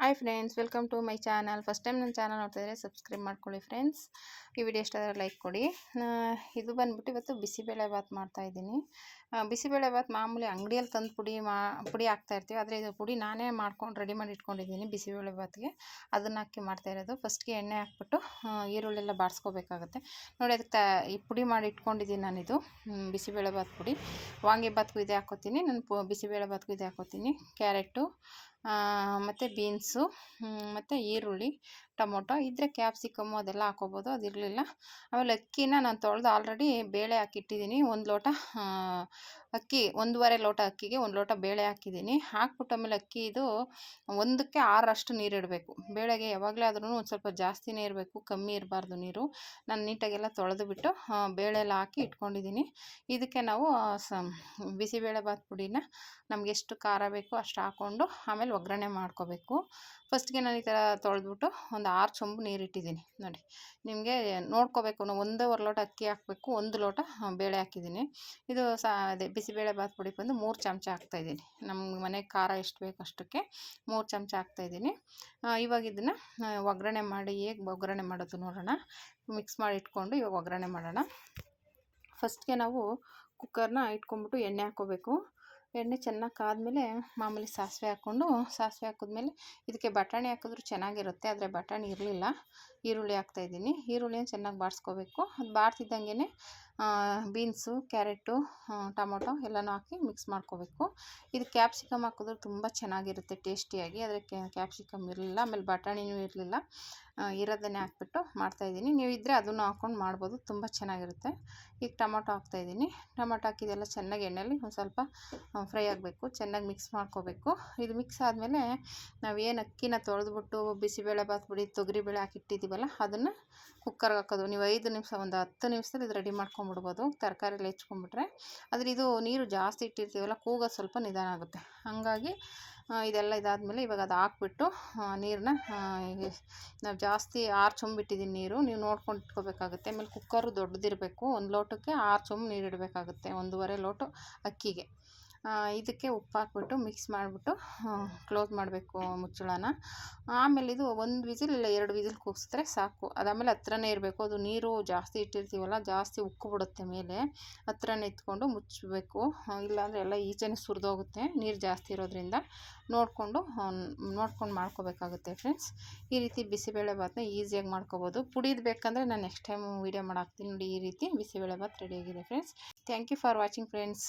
Hi friends welcome to my channel first time ನನ್ನ channel ನೋಡ್ತಾ ಇದ್ರೆ ಸಬ್ಸ್ಕ್ರೈಬ್ ಮಾಡ್ಕೊಳ್ಳಿ ಫ್ರೆಂಡ್ಸ್ ಈ ವಿಡಿಯೋ ಇಷ್ಟ ಆದರೆ ಲೈಕ್ ಕೊಡಿ. ಇದು ಬಂದ್ಬಿಟ್ಟು ಇವತ್ತು ಬಿಸಿಬೇಳೆ ಭಾತ್ ಮಾಡ್ತಾಯಿದ್ದೀನಿ ಬಿಸಿಬೇಳೆ ಭಾತ್ ಮಾಮೂಲಿ ಅಂಗಡಿಯಲ್ಲಿ ತಂದು ಪುಡಿ ಮಾ, ಪುಡಿ ಹಾಕ್ತಾ ಇರ್ತೀವಿ. ಆದರೆ ಇದು ಪುಡಿ ನಾನೇ ಮಾಡ್ಕೊಂಡು ರೆಡಿ ಮಾಡಿ ಇಟ್ಕೊಂಡಿದ್ದೀನಿ ಬಿಸಿಬೇಳೆ ಭಾತ್ಗೆ ಅದನ್ನು ಹಾಕಿ ಮಾಡ್ತಾ ಇರೋದು. ಫಸ್ಟ್ಗೆ ಎಣ್ಣೆ ಹಾಕ್ಬಿಟ್ಟು ಈರುಳ್ಳಿ ಎಲ್ಲ ಬಾರಿಸ್ಕೋಬೇಕಾಗುತ್ತೆ. ನೋಡಿ ಅದಕ್ಕೆ ಈ ಪುಡಿ ಮಾಡಿ ಇಟ್ಕೊಂಡಿದ್ದೀನಿ ನಾನಿದು. ಬಿಸಿಬೇಳೆ ಭಾತ್ ಪುಡಿ. ವಾಂಗಿ ಭಾತ್ಗೂ ಇದೇ ಹಾಕೋತೀನಿ. ನಾನು ಪು ಬಿಸಿಬೇಳೆ ಭಾತ್ಗೂ ಇದೇ ಹಾಕೋತೀನಿ. ಕ್ಯಾರೆಟು ಮತ್ತು ಬೀನ್ಸು ಮತ್ತು ಈರುಳ್ಳಿ ಟೊಮೊಟೊ ಇದ್ದರೆ ಕ್ಯಾಪ್ಸಿಕಮ್ಮು ಅದೆಲ್ಲ ಹಾಕೋಬೋದು ಅದಿರಲಿಲ್ಲ ಆಮೇಲೆ ಅಕ್ಕಿನ ನಾನು ತೊಳೆದು ಆಲ್ರೆಡಿ ಬೇಳೆ ಹಾಕಿಟ್ಟಿದ್ದೀನಿ. ಒಂದು ಲೋಟ ಅಕ್ಕಿ, ಒಂದೂವರೆ ಲೋಟ ಅಕ್ಕಿಗೆ ಒಂದು ಲೋಟ ಬೇಳೆ ಹಾಕಿದ್ದೀನಿ. ಹಾಕ್ಬಿಟ್ಟು ಆಮೇಲೆ ಅಕ್ಕಿ ಇದು ಒಂದಕ್ಕೆ ಆರಷ್ಟು ನೀರು ಇಡಬೇಕು. ಬೇಳೆಗೆ ಯಾವಾಗಲೇ ಆದ್ರೂ ಒಂದು ಸ್ವಲ್ಪ ಜಾಸ್ತಿನೇ ಇರಬೇಕು, ಕಮ್ಮಿ ಇರಬಾರ್ದು ನೀರು. ನಾನು ನೀಟಾಗೆಲ್ಲ ತೊಳೆದು ಬಿಟ್ಟು ಬೇಳೆ ಎಲ್ಲ ಹಾಕಿ ಇಟ್ಕೊಂಡಿದ್ದೀನಿ. ಇದಕ್ಕೆ ನಾವು ಸ ಬಿಸಿಬೇಳೆ ಬಾತ್ ಪುಡಿನ ನಮ್ಗೆ ಎಷ್ಟು ಖಾರ ಬೇಕೋ ಅಷ್ಟು ಹಾಕ್ಕೊಂಡು ಆಮೇಲೆ ಒಗ್ಗರಣೆ ಮಾಡ್ಕೋಬೇಕು. ಫಸ್ಟ್ಗೆ ನಾನು ಈ ಥರ ತೊಳೆದ್ಬಿಟ್ಟು ಒಂದು ಆರು ಚೊಂಬು ನೀರು ಇಟ್ಟಿದ್ದೀನಿ ನೋಡಿ, ನಿಮಗೆ ನೋಡ್ಕೋಬೇಕು. ಒಂದೂವರೆ ಲೋಟ ಅಕ್ಕಿ ಹಾಕಬೇಕು. ಒಂದು ಲೋಟ ಬೇಳೆ ಹಾಕಿದ್ದೀನಿ. ಇದು ಸಾ, ಅದೇ ಬಿಸಿಬೇಳೆ ಬಾತ್ ಪುಡಿ ಬಂದು ಮೂರು ಚಮಚ ಹಾಕ್ತಾಯಿದ್ದೀನಿ ನಮ್ಮ ಮನೆಗೆ ಖಾರ ಎಷ್ಟು ಬೇಕು ಅಷ್ಟಕ್ಕೆ ಮೂರು ಚಮಚ ಹಾಕ್ತಾಯಿದ್ದೀನಿ ಇವಾಗ ಇದನ್ನು ಒಗ್ಗರಣೆ ಮಾಡಿ ಹೇಗೆ ಒಗ್ಗರಣೆ ಮಾಡೋದು ನೋಡೋಣ. ಮಿಕ್ಸ್ ಮಾಡಿ ಇಟ್ಕೊಂಡು ಇವಾಗ ಒಗ್ಗರಣೆ ಮಾಡೋಣ. ಫಸ್ಟ್ಗೆ ನಾವು ಕುಕ್ಕರ್ನ ಇಟ್ಕೊಂಬಿಟ್ಟು ಎಣ್ಣೆ ಹಾಕ್ಕೋಬೇಕು. ಎಣ್ಣೆ ಚೆನ್ನಾಗಿ ಕಾದ್ಮೇಲೆ ಮಾಮೂಲಿ ಸಾಸಿವೆ ಹಾಕ್ಕೊಂಡು, ಸಾಸಿವೆ ಹಾಕಿದ್ಮೇಲೆ ಇದಕ್ಕೆ ಬಟಾಣಿ ಹಾಕಿದ್ರು ಚೆನ್ನಾಗಿರುತ್ತೆ, ಆದರೆ ಬಟಾಣಿ ಇರಲಿಲ್ಲ. ಈರುಳ್ಳಿ ಹಾಕ್ತಾಯಿದ್ದೀನಿ ಈರುಳ್ಳಿಯನ್ನು ಚೆನ್ನಾಗಿ ಬಾಡಿಸ್ಕೋಬೇಕು ಅದು ಬಾಡ್ತಿದ್ದಂಗೆ ಬೀನ್ಸು, ಕ್ಯಾರೆಟು ಟೊಮೊಟೊ ಎಲ್ಲನೂ ಹಾಕಿ ಮಿಕ್ಸ್ ಮಾಡ್ಕೋಬೇಕು. ಇದು ಕ್ಯಾಪ್ಸಿಕಮ್ ಹಾಕಿದ್ರೆ ತುಂಬ ಚೆನ್ನಾಗಿರುತ್ತೆ ಟೇಸ್ಟಿಯಾಗಿ. ಆದರೆ ಕ್ಯಾಪ್ಸಿಕಮ್ ಇರಲಿಲ್ಲ, ಆಮೇಲೆ ಬಟಾಣಿನೂ ಇರಲಿಲ್ಲ. ಇರೋದನ್ನೇ ಹಾಕ್ಬಿಟ್ಟು ಮಾಡ್ತಾಯಿದ್ದೀನಿ ನೀವು ಇದ್ದರೆ ಅದನ್ನು ಹಾಕ್ಕೊಂಡು ಮಾಡ್ಬೋದು. ತುಂಬ ಚೆನ್ನಾಗಿರುತ್ತೆ. ಈಗ ಟೊಮೊಟೊ ಹಾಕ್ತಾಯಿದ್ದೀನಿ ಟೊಮೊಟೊ ಹಾಕಿದೆಲ್ಲ ಚೆನ್ನಾಗಿ ಎಣ್ಣೆಲಿ ಒಂದು ಸ್ವಲ್ಪ ಫ್ರೈ ಆಗಬೇಕು. ಚೆನ್ನಾಗಿ ಮಿಕ್ಸ್ ಮಾಡ್ಕೋಬೇಕು. ಇದು ಮಿಕ್ಸ್ ಆದಮೇಲೆ ನಾವೇನು ಅಕ್ಕಿನ ತೊಳೆದ್ಬಿಟ್ಟು ಬಿಸಿಬೇಳೆ ಬಾತ್ ಬಿಡಿ ತೊಗರಿಬೇಳೆ ಹಾಕಿಟ್ಟಿದ್ದೀವಲ್ಲ, ಅದನ್ನು ಕುಕ್ಕರ್ಗೆ ಹಾಕೋದು. ನೀವು ಐದು ನಿಮಿಷ, ಒಂದು ಹತ್ತು ನಿಮಿಷದಲ್ಲಿ ಇದು ರೆಡಿ ಮಾಡ್ಕೊಂಬಿಡ್ಬೋದು ತರಕಾರಿ ಎಲ್ಲ ಹೆಚ್ಕೊಂಬಿಟ್ರೆ ಆದರೆ ಇದು ನೀರು ಜಾಸ್ತಿ ಇಟ್ಟಿರ್ತೀವಲ್ಲ ಕೂಗೋದು ಸ್ವಲ್ಪ ನಿಧಾನ ಆಗುತ್ತೆ. ಹಾಗಾಗಿ ಇದೆಲ್ಲ ಇದಾದಮೇಲೆ ಇವಾಗ ಅದು ಹಾಕ್ಬಿಟ್ಟು ನೀರನ್ನ ನಾವು ಜಾಸ್ತಿ ಆರು ಚೊಂಬು ಇಟ್ಟಿದ್ದೀನಿ ನೀರು, ನೀವು ನೋಡ್ಕೊಂಡು ಇಟ್ಕೋಬೇಕಾಗುತ್ತೆ ಆಮೇಲೆ ಕುಕ್ಕರು ದೊಡ್ಡದಿರಬೇಕು, ಒಂದು ಲೋಟಕ್ಕೆ ಆರು ಚೊಂಬು ನೀರು ಇಡಬೇಕಾಗುತ್ತೆ ಒಂದೂವರೆ ಲೋಟ ಅಕ್ಕಿಗೆ. ಇದಕ್ಕೆ ಉಪ್ಪು ಹಾಕ್ಬಿಟ್ಟು ಮಿಕ್ಸ್ ಮಾಡಿಬಿಟ್ಟು ಕ್ಲೋಸ್ ಮಾಡಬೇಕು ಮುಚ್ಚಳನ. ಆಮೇಲೆ ಇದು ಒಂದು ವಿಸಿಲ್ ಇಲ್ಲ, ಎರಡು ವಿಸಿಲ್ ಕೂಗಿಸಿದ್ರೆ ಸಾಕು. ಅದಾದಮೇಲೆ ಹತ್ರನೇ ಇರಬೇಕು. ಅದು ನೀರು ಜಾಸ್ತಿ ಇಟ್ಟಿರ್ತೀವಲ್ಲ, ಜಾಸ್ತಿ ಉಕ್ಕು ಬಿಡುತ್ತೆ ಮೇಲೆ. ಹತ್ರನೇ ಇಟ್ಕೊಂಡು ಮುಚ್ಚಬೇಕು. ಇಲ್ಲಾಂದರೆ ಎಲ್ಲ ಈಚೆನೇ ಸುರಿದೋಗುತ್ತೆ, ನೀರು ಜಾಸ್ತಿ ಇರೋದ್ರಿಂದ. ನೋಡಿಕೊಂಡು ನೋಡ್ಕೊಂಡು ಮಾಡ್ಕೋಬೇಕಾಗುತ್ತೆ ಫ್ರೆಂಡ್ಸ್ ಈ ರೀತಿ ಬಿಸಿಬೇಳೆ ಭಾತ್ನ ಈಸಿಯಾಗಿ ಮಾಡ್ಕೋಬೋದು. ಪುಡಿದು ಬೇಕಂದರೆ ನಾನು ನೆಕ್ಸ್ಟ್ ಟೈಮ್ ವೀಡಿಯೋ ಮಾಡಾಕ್ತೀನಿ ನೋಡಿ ಈ ರೀತಿ ಬಿಸಿಬೇಳೆ ಭಾತ್ ರೆಡಿಯಾಗಿದೆ friends thank you for watching friends